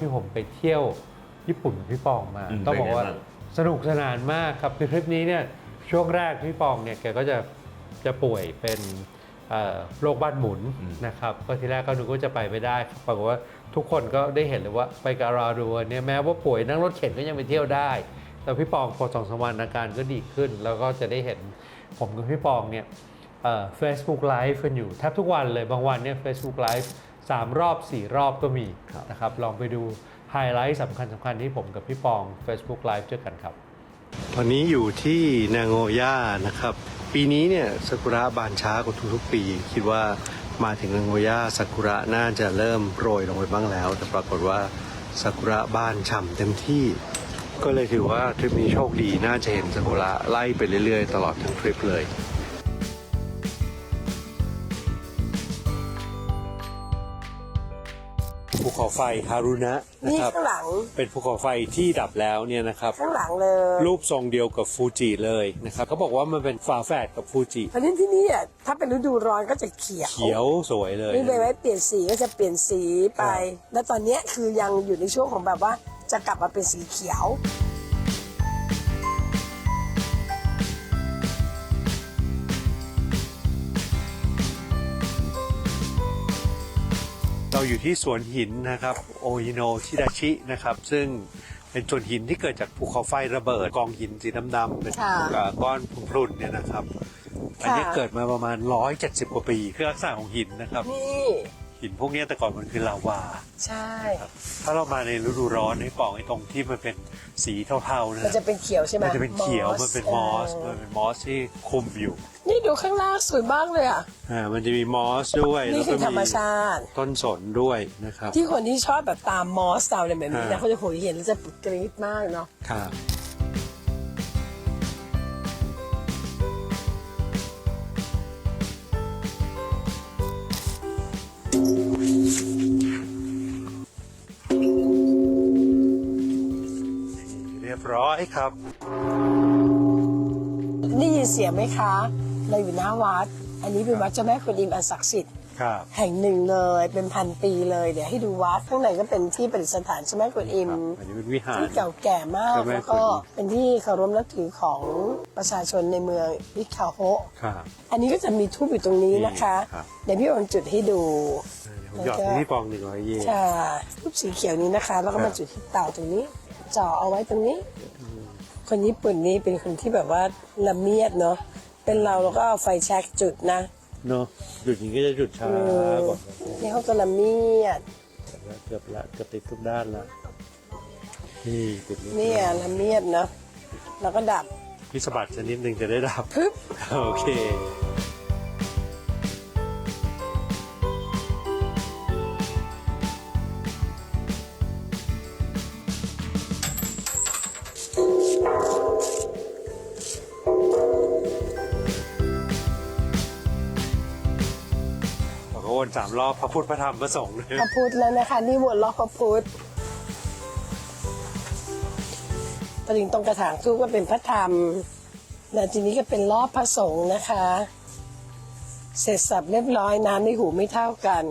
ที่ผมไปเที่ยวญี่ปุ่นกับพี่ปองมา อืมต้องบอกว่าเป็นไงบ้างสนุกสนานมากครับคือทริปนี้เนี่ยช่วงแรกพี่ปองเนี่ยแกก็จะจะป่วยเป็นเอ่อโรคบ้านหมุนนะครับก็ทีแรกก็นึกว่าจะไปไม่ได้ครับปรากฏว่าทุกคนก็ได้เห็นเลยว่าไปกับเราดูเนี่ยแม้ว่าป่วยนั่งรถเข็นก็ยังไปเที่ยวได้ แต่พี่ปองพอสองสามวันอาการก็ดีขึ้น แล้วก็จะได้เห็นผมกับพี่ปองเนี่ยเฟซบุ๊กไลฟ์กันอยู่แทบทุกวันเลยบางวันเนี่ยเฟซบุ๊กไลฟ์ สามรอบสี่รอบก็มีครับนะครับลองไปดูไฮไลท์สำคัญสำคัญที่ผมกับพี่ปอง Facebook Live ด้วยกันครับ ตอนนี้อยู่ที่นางโงย่านะครับ ปีนี้เนี่ยซากุระบานช้ากว่าทุกๆปี คิดว่ามาถึงนางโงย่าซากุระน่าจะเริ่มโรยลงไปบ้างแล้ว แต่ปรากฏว่าซากุระบานฉ่ำเต็มที่ ก็เลยถือว่าทริปนี้โชคดีน่าจะเห็นซากุระไล่ไปเรื่อยๆ ตลอดทั้งทริปเลย ภูเขาไฟฮารุนะนะนี่ครับข้างหลังเป็นภูเขาไฟที่ดับแล้วเนี่ยนะครับข้างหลังเลยรูปทรงเดียวกับฟูจิเลยนะครับเขาบอกว่ามันเป็นฝาแฝดกับฟูจิเพราะฉะนั้นที่นี่อะถ้าเป็นฤดูร้อนก็จะเขียวเขียวสวยเลยนี่ใบไม้เปลี่ยนสีก็จะเปลี่ยนสีไป แล้วตอนเนี้ยคือยังอยู่ในช่วงของแบบว่าจะกลับมาเป็นสีเขียว เราอยู่ที่สวนหินนะครับโอยิโนชิดาชินะครับ ซึ่งเป็นสวนหินที่เกิดจากภูเขาไฟระเบิดกองหินสีดำๆเป็นค่ะเอ่อก้อนพรุนๆเนี่ยนะครับ อันนี้ค่ะเกิดมาประมาณ 170 กว่าปี คือลักษณะของหินนะครับนี่หินพวกเนี้ยแต่ก่อนมันคือลาวา ใช่ ถ้าเรามาในฤดูร้อนให้ปองไอ้ตรงที่มันเป็น สีเทาๆนะมันจะเป็นเขียวใช่ไหมมันจะเป็นเขียว มันเป็นมอสเอมันอเป็นมอสที่คุมอยู่ นี่ดูข้างล่างสวยมากเลยอะอ่ามันจะมีมอสด้วยนี่แล้วคืก็อธรรมชาติ ต้นสนด้วยนะครับ ที่คนที่ชอบแบบตามมอสตามอะไรแบบนี้นะอ่าเขาจะโหยเห็นแล้วจะกรี๊ดมากเนาะ ครับ รียบร้อยครับ ได้ยินเสียงไหมคะเราอยู่หน้าวัด อันนี้เป็นวัดเจ้าแม่กวนอิมอันศักดิ์สิทธิ์ครับ แห่งหนึ่งเลยเป็นพันปีเลยเดี๋ยวให้ดูวัดข้างในก็เป็นที่ประดิษฐานเจ้าแม่กวนอิม อันนี้เป็นวิหาร ที่เก่าแก่มากเจ้าแม่แล้วกวนก็อิม เป็นที่เคารพนับถือของประชาชนในเมืองวิคาโฮะครับ อันนี้ก็จะมีทูบอยู่ตรงนี้นะคะ ครับ เดี๋ยวพี่ออนจุดให้ดูผมหยอดที่ปองหนึ่งร้อยเยน ค่ะทูบสีเขียวนี้นะคะ แล้วก็ครัมาบจุดที่เต่าตรงนี้ จ่อเอาไว้ตรงนี้ คนญี่ปุ่นนี่เป็นคนที่แบบว่าละเมียดเนาะเป็นเราเราก็เอาไฟแช็กจุดนะเนาะจุดนี้ก็จะจุดช้าเออก่อนนี่เขาก็ละเมียดเกือบละเกือบติดทุกด้านละนี่ติดนิดเนี่ยละเมียดเนาะแล้วก็ดับพี่สะบัดชนิดหนึ่งจะได้ดับพึบโอเค สามรอบพระพุทธพระธรรมพระสงฆ์เลยพระพุทธแล้วนะคะ นี่วนล็อกพระพุทธพอถึงตรงกระถางทูปก็เป็นพระธรรมแล้วทีนี้ก็เป็นรอบพระสงฆ์นะคะ เสร็จสับเรียบร้อยน้ำในหูไม่เท่ากัน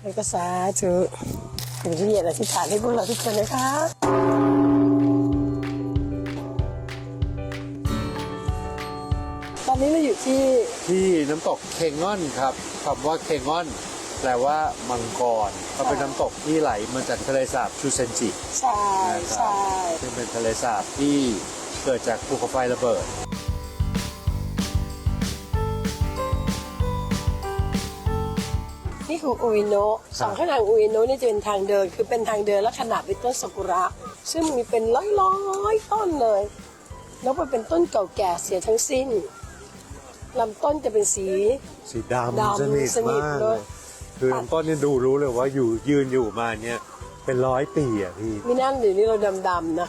แล้วก็สาธุผมจะเยียนอธิษฐานให้พวกเราทุกคนนะคะ นนี้เราอยู่ที่ที่น้ำตกเคงอนครับคำว่าเคงอน แปลว่ามังกรก็เป็นน้ำตกที่ไหลมาจากทะเลสาบชูเซนจิใช่นะครับใช่ซึ่งเป็นทะเลสาบที่เกิดจากภูเขาไฟระเบิด นี่คืออุยโนะสองข้างทางอุยโนะนี่จะเป็นทางเดิน คือเป็นทางเดินและขนาดเป็นต้นซากุระ ซึ่งมีเป็นร้อยๆต้นเลย แล้วมันเป็นต้นเก่าแก่เสียทั้งสิ้น ลำต้นจะเป็นสี สีดำดำสนิทสนิทมากเลเลยยคือลำต้นเนี่ยดูรู้เลยว่าอยู่ยืนอยู่มาเนี่ยเป็นร้อยปีอะพี่ มีนั่นเดี๋ยวนี้เราดำๆนะ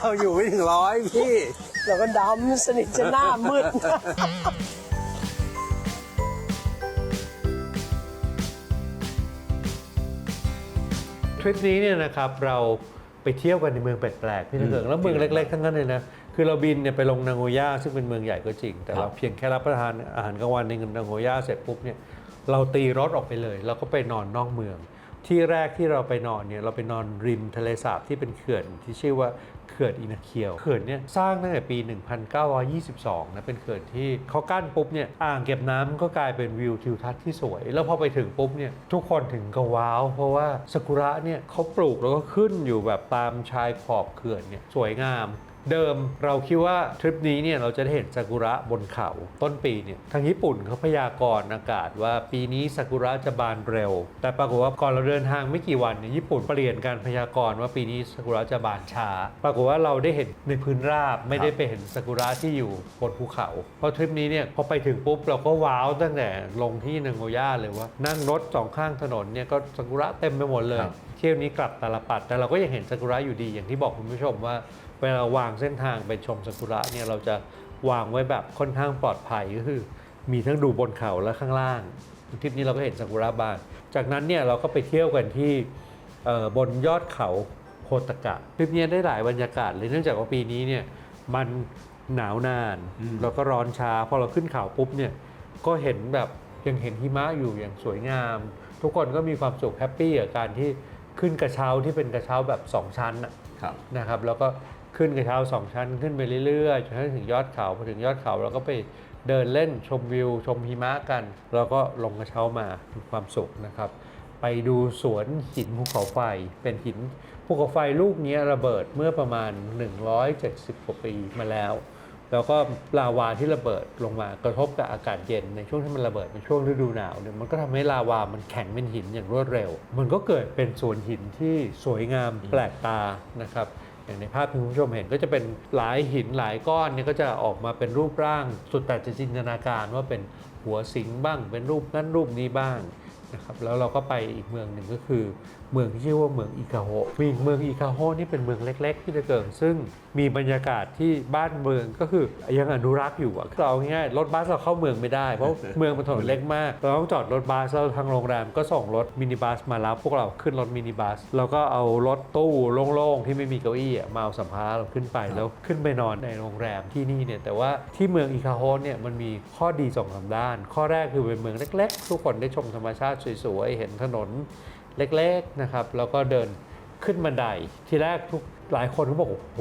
เอาอยู่ไม่ถึงร้อยพี่ เราก็ดำสนิทจะหน้ามืด ทริปนี้เนี่ยนะครับเรา ไปเที่ยวกันในเมืองแปลกๆพี่ตะเกิงแล้วเมืองเล็กๆทั้งนั้นเลยนะคือเราบินเนี่ยไปลงนางโงย่าซึ่งเป็นเมืองใหญ่ก็จริง แต่เราเพียงแค่รับประทานอาหารกลางวันในนางโงย่าเสร็จปุ๊บเนี่ยเราตีรถออกไปเลยแล้วก็ไปนอนนอกเมือง ที่แรกที่เราไปนอนเนี่ยเราไปนอนริมทะเลสาบที่เป็นเขื่อนที่ชื่อว่าเขื่อนอินาเคียวเขื่อนเนี่ยสร้างตั้งแต่ปี 1922นะเป็นเขื่อนที่เขากั้นปุ๊บเนี่ยอ่างเก็บน้ำก็กลายเป็นวิวทิวทัศน์ที่สวย แล้วพอไปถึงปุ๊บเนี่ยทุกคนถึงก็ว้าว เพราะว่าซากุระเนี่ยเขาปลูกแล้วก็ขึ้นอยู่แบบตามชายขอบเขื่อนเนี่ยสวยงาม เดิมเราคิดว่าทริปนี้เนี่ยเราจะได้เห็นซากุระบนเขาต้นปีเนี่ยทางญี่ปุ่นเขาพยากรณ์อากาศว่าปีนี้ซากุระจะบานเร็ว แต่ปรากฏว่าก่อนเราเดินทางไม่กี่วันเนี่ยญี่ปุ่นเปลี่ยนการพยากรณ์ว่าปีนี้ซากุระจะบานช้า ปรากฏว่าเราได้เห็นในพื้นราบไม่ได้ไปเห็นซากุระที่อยู่บนภูเขาเพราะทริปนี้เนี่ยพอไปถึงปุ๊บเราก็ว้าวตั้งแต่ลงที่นางโกย่าเลยว่านั่งรถสองข้างถนนเนี่ยก็ซากุระเต็มไปหมดเลย เที่ยวนี้กลับตาลปัดแต่เราก็ยังเห็นซากุระอยู่ดีอย่างที่บอกคุณผู้ชมว่าเวลาวางเส้นทางไปชมซากุระเนี่ยเราจะวางไว้แบบค่อนข้างปลอดภัยก็คือ มีทั้งดูบนเขาและข้างล่างทริปนี้เราก็เห็นซากุระบาน จากนั้นเนี่ยเราก็ไปเที่ยวกันที่เอ่อบนยอดเขาโฮตากะทริปนี้ได้หลายบรรยากาศเลยเนื่องจากว่าปีนี้เนี่ยมันหนาวนานอืมแล้วก็ร้อนช้าพอเราขึ้นเขาปุ๊บเนี่ยก็เห็นแบบยังเห็นหิมะอยู่อย่างสวยงาม ทุกคนก็มีความสุขแฮปปี้กับการที่ ขึ้นกระเช้าที่เป็นกระเช้าแบบสองชั้นน่ะครับ นะครับแล้วก็ขึ้นกระเช้าสองชั้นขึ้นไปเรื่อยๆจนกระทั่งถึงยอดเขาพอถึงยอดเขาเราก็ไปเดินเล่นชมวิว ชมหิมะกัน แล้วก็ลงกระเช้ามามีความสุขนะครับ ไปดูสวนหินภูเขาไฟ เป็นหินภูเขาไฟลูกนี้ระเบิดเมื่อประมาณ 170กว่าปีมาแล้ว แล้วก็ลาวาที่ระเบิดลงมากระทบกับอากาศเย็นในช่วงที่มันระเบิดในช่วงฤดูหนาวเนี่ยมันก็ทำให้ลาวามันแข็งเป็นหินอย่างรวดเร็ว มันก็เกิดเป็นสวนหินที่สวยงามแปลกตานะครับอย่างในภาพที่คุณผู้ชมเห็นก็จะเป็นหลายหินหลายก้อนเนี่ยก็จะออกมาเป็นรูปร่าง สุดแต่จะจินตนาการว่าเป็นหัวสิงบ้าง เป็นรูปนั้นรูปนี้บ้างนะครับแล้วเราก็ไปอีกเมืองหนึ่งก็คือ เมืองที่ชื่อว่าเมืองอิคาโฮมีเมืองอิคาโฮนี่เป็นเมืองเล็กๆที่จะเกิดซึ่งมีบรรยากาศที่บ้านเมืองก็คือยังอนุรักษ์อยู่อะเอาง่ายๆรถบัสเราเข้าเมืองไม่ได้ เพราะเมืองมันถนนเล็กมากเราต้องจอดรถบัสแล้วทางโรงแรมก็ส่งรถมินิบัสมารับพวกเราขึ้นรถมินิบัสแล้วก็เอารถตู้โล่งๆที่ไม่มีเก้าอี้มาเอาสัมภาระเราขึ้นไปแล้วขึ้นไปนอนในโรงแรมที่นี่เนี่ยแต่ว่าที่เมืองอิคาโฮเนี่ยมันมีข้อดีสองสามด้าน ข้อแรกคือเป็นเมืองเล็ก ๆ ทุกคนได้ชมธรรมชาติสวยๆเห็นถนน เล็กๆนะครับแล้วก็เดินขึ้นบันได ทีแรกทุกหลายคนก็บอกโอ้โห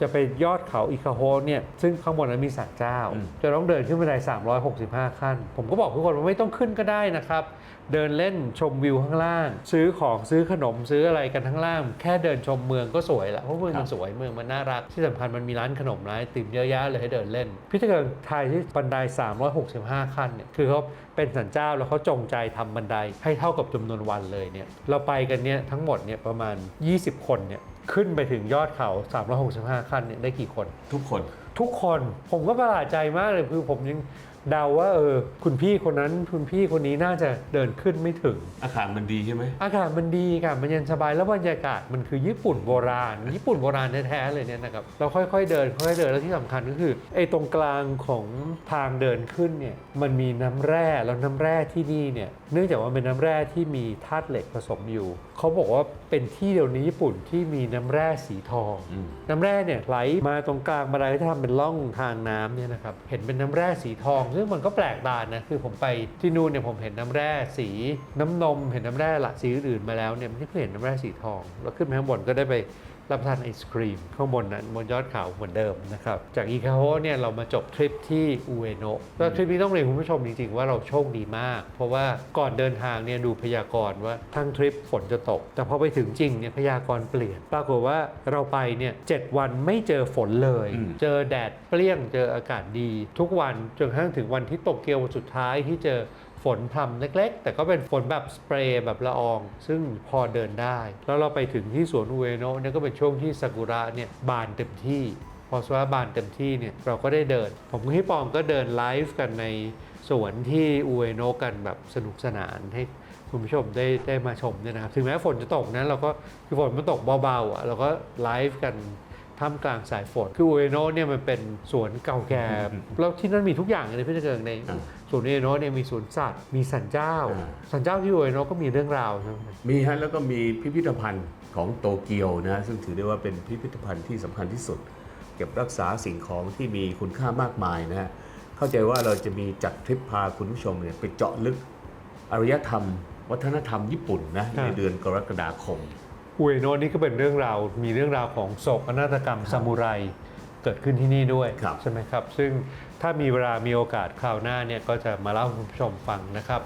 จะไปยอดเขาอิคาโฮเนี่ยซึ่งข้างบนนั้นมีศาลเจ้าอืมจะต้องเดินขึ้นบันได365 ขั้น ผมก็บอกทุกคนว่าไม่ต้องขึ้นก็ได้นะครับ เดินเล่นชมวิวข้างล่าง ซื้อของซื้อขนมซื้ออะไรกันข้างล่าง แค่เดินชมเมืองก็สวยละเพราะเมืองมันสวยเมืองมันน่ารัก ที่สำคัญมันมีร้านขนมร้านไอติมเยอะแยะเลยให้เดินเล่นพี่ตะเกิงไทยที่บันได 365 ขั้นเนี่ยคือเขาเป็นสันเจ้าแล้วเขาจงใจทำบันไดให้เท่ากับจำนวนวันเลยเนี่ยเราไปกันเนี่ยทั้งหมดเนี่ยประมาณ 20 คนเนี่ยขึ้นไปถึงยอดเขา 365 ขั้นเนี่ยได้กี่คน ทุกคน ทุกคนผมก็ประหลาดใจมากเลยคือผมยัง เดาว่าเออคุณพี่คนนั้นคุณพี่คนนี้น่าจะเดินขึ้นไม่ถึง อาคารมันดีใช่ไหม อากาศมันดีค่ะมันเย็นสบายแล้วบรรยากาศมันคือญี่ปุ่นโบราณ ญี่ปุ่นโบราณแท้ๆเลยเนี่ยนะครับเราค่อยๆเดินค่อยๆเดินแล้วที่สำคัญก็คือไอ้ตรงกลางของทางเดินขึ้นเนี่ยมันมีน้ำแร่แล้วน้ำแร่ที่นี่เนี่ยเนื่องจากว่าเป็นน้ำแร่ที่มีธาตุเหล็กผสมอยู่เขาบอกว่าเป็นที่เดียวในญี่ปุ่นที่มีน้ำแร่สีทอง อืม น้ำแร่เนี่ยไหลมาตรงกลางบันไดที่ทำเป็นร่องทางน้ำเนี่ยนะครับเห็นเป็นน้ำแร่สีทองซึ่งมันก็แปลกตานะ คือผมไปที่นู่นเนี่ยผมเห็นน้ำแร่สีน้ำนม เห็นน้ำแร่ละสีอื่นมาแล้วเนี่ยไม่เคยเห็นน้ำแร่สีทอง แล้วขึ้นไปข้างบนก็ได้ไป รับประทานไอศครีม ข้างบนนั้นบนยอดเขาเหมือนเดิมนะครับ จากอิคาโฮเนี่ยเรามาจบทริปที่อุเอโนะแล้วทริปนี้ต้องเรียนคุณผู้ชมจริงๆ ว่าเราโชคดีมาก เพราะว่าก่อนเดินทางเนี่ยดูพยากรณ์ว่าทั้งทริปฝนจะตก แต่พอไปถึงจริงเนี่ยพยากรณ์เปลี่ยน ปรากฏว่าเราไปเนี่ยเจ็ดวันไม่เจอฝนเลยอืมเจอแดดเปรี้ยงเจออากาศดี ทุกวันจนกระทั่งถึงวันที่โตเกียววันสุดท้ายที่เจอ ฝนพรำเล็ก ๆ แต่ก็เป็นฝนแบบสเปรย์แบบละออง ซึ่งพอเดินได้ แล้วเราไปถึงที่สวนอุเอโนะเนี่ยก็เป็นช่วงที่ซากุระเนี่ยบานเต็มที่พอซากุระบานเต็มที่เนี่ยเราก็ได้เดิน ผมกับพี่ปองก็เดินไลฟ์กันในสวนที่อุเอโนะกันแบบสนุกสนานให้คุณผู้ชมได้ได้มาชมเนี่ยนะครับถึงแม้ฝนจะตกนะเราก็คือฝนมันตกเบาๆอะเราก็ไลฟ์กัน ท่ามกลางสายฝน คืออุเอโนะเนี่ยมันเป็นสวนเก่าแก่ แล้วที่นั่นมีทุกอย่างเลยพี่ตะเกิงในอ่าสวนอุเอโนะเนี่ยมีสวนสัตว์ มีสันเจ้าอ่าสันเจ้าที่อุเอโนะก็มีเรื่องราวใช่ไหมมีฮะแล้วก็มีพิพิธภัณฑ์ของโตเกียวนะซึ่งถือได้ว่าเป็นพิพิธภัณฑ์ที่สำคัญที่สุด เก็บรักษาสิ่งของที่มีคุณค่ามากมายนะฮะเข้าใจว่าเราจะมีจัดทริปพาคุณผู้ชมเนี่ยไปเจาะลึกอารยธรรม วัฒนธรรมญี่ปุ่นนะครับในเดือนกรกฎาคม อุเอโนะนี่ก็เป็นเรื่องราวมีเรื่องราวของโศกนาฏกรรมซามูไรเกิดขึ้นที่นี่ด้วยครับใช่ไหมครับ ซึ่งถ้ามีเวลามีโอกาสคราวหน้าเนี่ยก็จะมาเล่าให้คุณผู้ชมฟังนะครับ